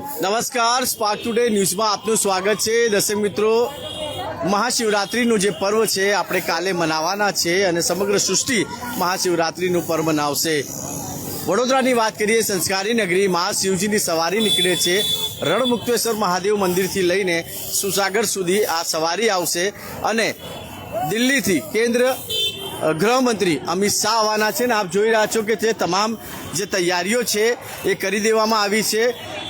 નમસ્કાર spark today ન્યૂઝમાં આપનું સ્વાગત છે. દર્શક મિત્રો, મહાશિવરાત્રિનું જે પર્વ છે, આપણે કાલે મનાવવાના છે અને સમગ્ર સૃષ્ટિ મહાશિવરાત્રિનું પર્વ મનાવશે. વડોદરાની વાત કરીએ, સંસ્કારી નગરી મહાશિવજીની સવારી નીકળે છે. રણમુક્તેશ્વર મહાદેવ મંદિરથી લઈને સુસાગર સુધી આ સવારી આવશે અને દિલ્હીથી કેન્દ્ર ગૃહમંત્રી અમિત શાહ આવવાના છે ને આપ જોઈ રહ્યા છો કે તે તમામ જે તૈયારીઓ છે એ કરી દેવામાં આવી છે.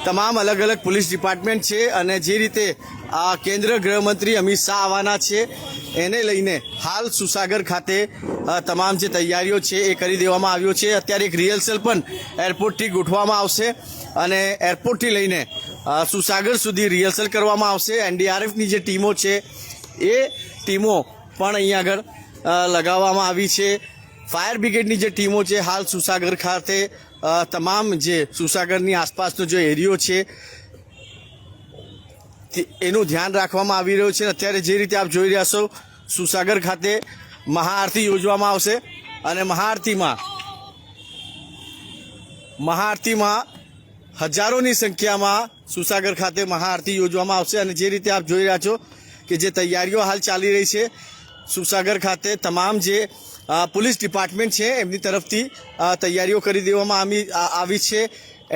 તમામ અલગ અલગ પોલીસ ડિપાર્ટમેન્ટ છે અને જે રીતે આ કેન્દ્ર ગૃહમંત્રી અમિત શાહ આવવાના છે, એને લઈને હાલ સુસાગર ખાતે તમામ જે તૈયારીઓ છે એ કરી દેવામાં આવ્યો છે. અત્યારે એક રિહર્સલ પણ એરપોર્ટથી ગોઠવામાં આવશે અને એરપોર્ટથી લઈને સુસાગર સુધી રિહર્સલ કરવામાં આવશે. એનડીઆરએફની જે ટીમો છે, એ ટીમો પણ અહીંયા આગળ લગાવવામાં આવી છે. ફાયર બ્રિગેડની જે ટીમો છે, હાલ સુસાગર ખાતે તમામ જે સુસાગરની આસપાસનો જે એરિયો છે એનું ધ્યાન રાખવામાં આવી રહ્યું છે. અત્યારે જે રીતે આપ જોઈ રહ્યા છો, સુસાગર ખાતે મહાઆરતી યોજવામાં આવશે અને મહાઆરતીમાં મહાઆરતીમાં હજારોની સંખ્યામાં સુસાગર ખાતે મહાઆરતી યોજવામાં આવશે. અને જે રીતે આપ જોઈ રહ્યા છો કે જે તૈયારીઓ હાલ ચાલી રહી છે સુસાગર ખાતે તમામ જે પોલીસ ડિપાર્ટમેન્ટ છે, એમની તરફથી તૈયારીઓ કરી દેવામાં આવી આવી છે.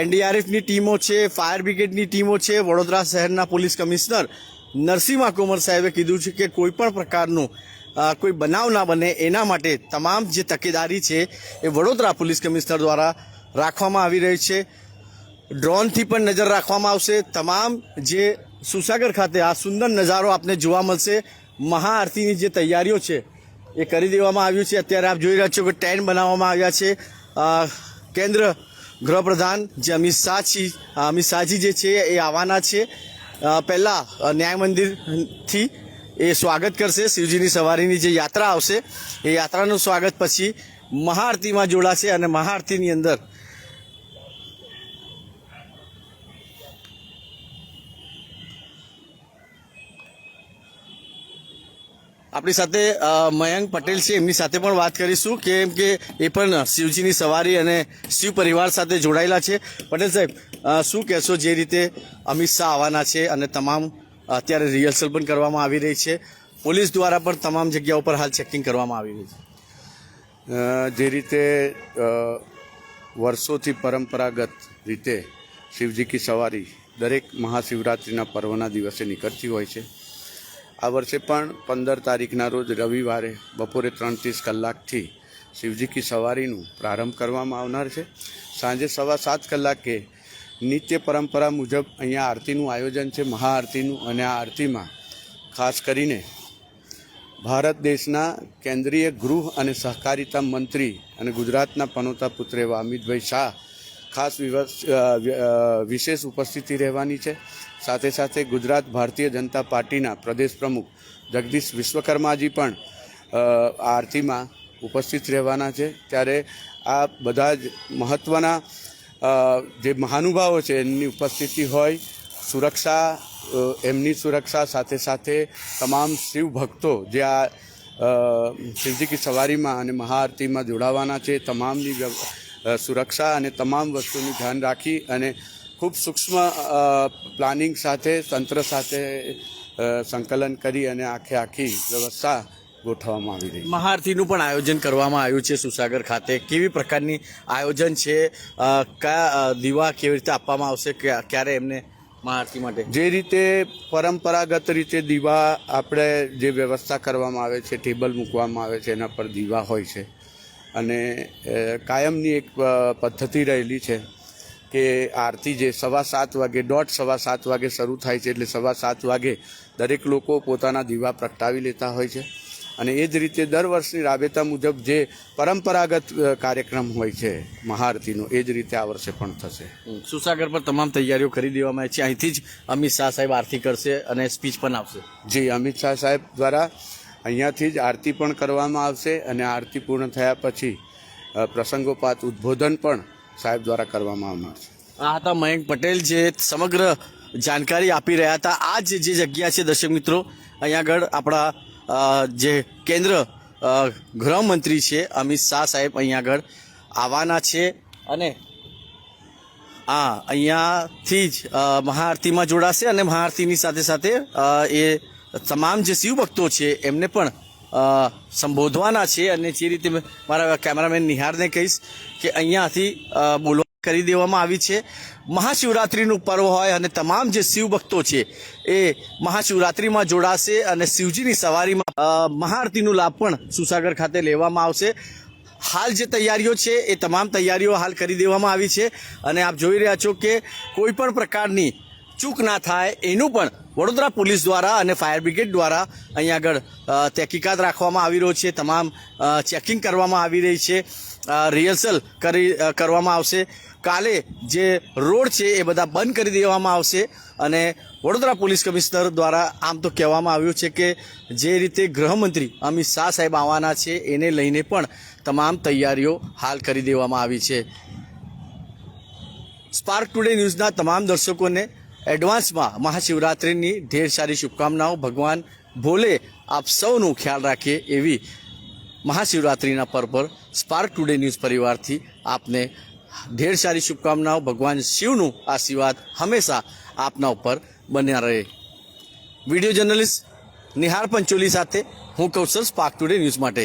એનડીઆરએફની ટીમો છે, ફાયર બ્રિગેડની ટીમો છે, વડોદરા શહેરના પોલીસ કમિશનર નરસિંહ કોમર સાહેબે કીધું છે કે કોઈપણ પ્રકારનું કોઈ બનાવ ના બને એના માટે તમામ જે તકેદારી છે એ વડોદરા પોલીસ કમિશનર દ્વારા રાખવામાં આવી રહી છે. ડ્રોનથી પણ નજર રાખવામાં આવશે. તમામ જે સુસાગર ખાતે આ સુંદર નજારો આપને જોવા મળશે. મહાઆરતીની જે તૈયારીઓ છે એ કરી દેવામાં આવ્યું છે. અત્યારે આપ જોઈ રહ્યા છો કે ટેન્ટ બનાવવામાં આવ્યા છે. કેન્દ્ર ગૃહપ્રધાન જે અમિત શાહજી અમિત શાહજી જે છે એ આવવાના છે. પહેલાં ન્યાય મંદિરથી એ સ્વાગત કરશે. શિવજીની સવારીની જે યાત્રા આવશે, એ યાત્રાનું સ્વાગત પછી મહાઆરતીમાં જોડાશે અને મહાઆરતીની અંદર આપણી સાથે મયંક પટેલ છે. એમની સાથે પણ વાત કરીશું. કેમ કે એ પણ શિવજીની સવારી અને શિવ પરિવાર સાથે જોડાયેલા છે. પટેલ સાહેબ શું કહેશો જે રીતે અમિત શાહ આવવાના છે અને તમામ અત્યારે રિહર્સલ પણ કરવામાં આવી રહી છે? પોલીસ દ્વારા પણ તમામ જગ્યાઓ પર હાલ ચેકિંગ કરવામાં આવી રહી છે. જે રીતે વર્ષોથી પરંપરાગત રીતે શિવજી કી સવારી દરેક મહાશિવરાત્રિના પર્વના દિવસે નીકળતી હોય છે. આ વર્ષે પણ પંદર તારીખના રોજ રવિવારે બપોરે ત્રણ ત્રીસ કલાકથી શિવજી કી સવારીનું પ્રારંભ કરવામાં આવનાર છે. સાંજે સવા સાત કલાકે નિત્ય પરંપરા મુજબ અહીંયા આરતીનું આયોજન છે, મહાઆરતીનું અને આ આરતીમાં ખાસ કરીને ભારત દેશના કેન્દ્રીય ગૃહ અને સહકારિતા મંત્રી અને ગુજરાતના પનોતા પુત્ર એવા અમિતભાઈ શાહ ખાસ વિશેષ ઉપસ્થિતિ રહેવાની છે. સાથે સાથે ગુજરાત ભારતીય જનતા પાર્ટીના પ્રદેશ પ્રમુખ જગદીશ વિશ્વકર્માજી પણ આરતીમાં ઉપસ્થિત રહેવાના છે. ત્યારે આ બધા જ મહત્ત્વના જે મહાનુભાવો છે એમની ઉપસ્થિતિ હોય, સુરક્ષા એમની સુરક્ષા, સાથે સાથે તમામ શિવ ભક્તો જે આ શિવજી કી સવારીમાં અને મહાઆરતીમાં જોડાવાના છે, તમામની સુરક્ષા અને તમામ વસ્તુનું ધ્યાન રાખી અને ખૂબ સૂક્ષ્મ પ્લાનિંગ સાથે તંત્ર સાથે સંકલન કરી અને આખે આખી વ્યવસ્થા ગોઠવવામાં આવી રહી છે. મહાઆરતીનું પણ આયોજન કરવામાં આવ્યું છે સુસાગર ખાતે. કેવી પ્રકારની આયોજન છે? કયા દીવા કેવી રીતે આપવામાં આવશે? ક્યારે એમને મહાઆરતી માટે? જે રીતે પરંપરાગત રીતે દીવા આપણે જે વ્યવસ્થા કરવામાં આવે છે ટેબલ મૂકવામાં આવે છે એના પર દીવા હોય છે. અને કાયમની એક પદ્ધતિ રહેલી છે કે આરતી જે સવા સાત વાગે દોઢ સવા સાત વાગે શરૂ થાય છે એટલે સવા સાત વાગે દરેક લોકો પોતાના દીવા પ્રગટાવી લેતા હોય છે. અને એ જ રીતે દર વર્ષની રાબેતા મુજબ જે પરંપરાગત કાર્યક્રમ હોય છે મહાઆરતીનો એ જ રીતે આ વર્ષે પણ થશે. સુસાગર પર તમામ તૈયારીઓ કરી દેવામાં આવી છે. અહીંથી જ અમિત શાહ સાહેબ આરતી કરશે અને સ્પીચ પણ આપશે. જી અમિત શાહ સાહેબ દ્વારા અહીંયાથી જ આરતી પણ કરવામાં આવશે અને આરતી પૂર્ણ થયા પછી પ્રસંગોપાત ઉદ્બોધન પણ સાહેબ દ્વારા કરવામાં આવનાર આ હતા મયંક પટેલ જે સમગ્ર જાણકારી આપી રહ્યા હતા. આ જ જગ્યા છે દર્શક મિત્રો અહીંયા આગળ આપણા જે કેન્દ્ર ગૃહમંત્રી છે અમિત શાહ સાહેબ અહીંયા આગળ આવવાના છે અને હા, અહીંયાથી જ મહાઆરતીમાં જોડાશે અને મહાઆરતીની સાથે સાથે એ તમામ જે શિવ ભક્તો છે, એમને પણ સંબોધવાના છે અને જે રીતે મારા કેમેરામેન નિહારને કહીશ કે અહીંયાથી બોલવા કરી દેવામાં આવી છે. મહાશિવરાત્રિનું પર્વ હોય અને તમામ જે શિવ ભક્તો છે, એ મહાશિવરાત્રિમાં જોડાશે અને શિવજીની સવારીમાં મહાઆરતીનું લાભ પણ સુસાગર ખાતે લેવામાં આવશે. હાલ જે તૈયારીઓ છે, એ તમામ તૈયારીઓ હાલ કરી દેવામાં આવી છે. અને આપ જોઈ રહ્યા છો કે કોઈ પણ પ્રકારની ચૂક ના થાય, એનું પણ વડોદરા પોલીસ દ્વારા અને ફાયર બ્રિગેડ દ્વારા અહીંયા આગળ તહેકીકાત રાખવામાં આવી રહ્યો છે. તમામ ચેકિંગ કરવામાં આવી રહી છે. રિહર્સલ કરી કરવામાં આવશે. કાલે જે રોડ છે એ બધા બંધ કરી દેવામાં આવશે અને વડોદરા પોલીસ કમિશનર દ્વારા આમ તો કહેવામાં આવ્યું છે કે જે રીતે ગૃહમંત્રી અમિત શાહ સાહેબ આવવાના છે એને લઈને પણ તમામ તૈયારીઓ હાલ કરી દેવામાં આવી છે. સ્પાર્ક ટુડે ન્યૂઝના તમામ દર્શકોને એડવાન્સમાં મહાશિવરાત્રિની ઢેર સારી શુભકામનાઓ. ભગવાન ભોલે આપ સૌનું ખ્યાલ રાખીએ એવી મહાશિવરાત્રિના પર્વ પર સ્પાર્ક ટુડે ન્યૂઝ પરિવારથી આપને ઢેર સારી શુભકામનાઓ. ભગવાન શિવનું આશીર્વાદ હંમેશા આપના ઉપર બન્યા રહે. વીડિયો જર્નલિસ્ટ નિહાર પંચોલી સાથે હું કૌશલ સ્પાર્ક ટુડે ન્યૂઝ માટે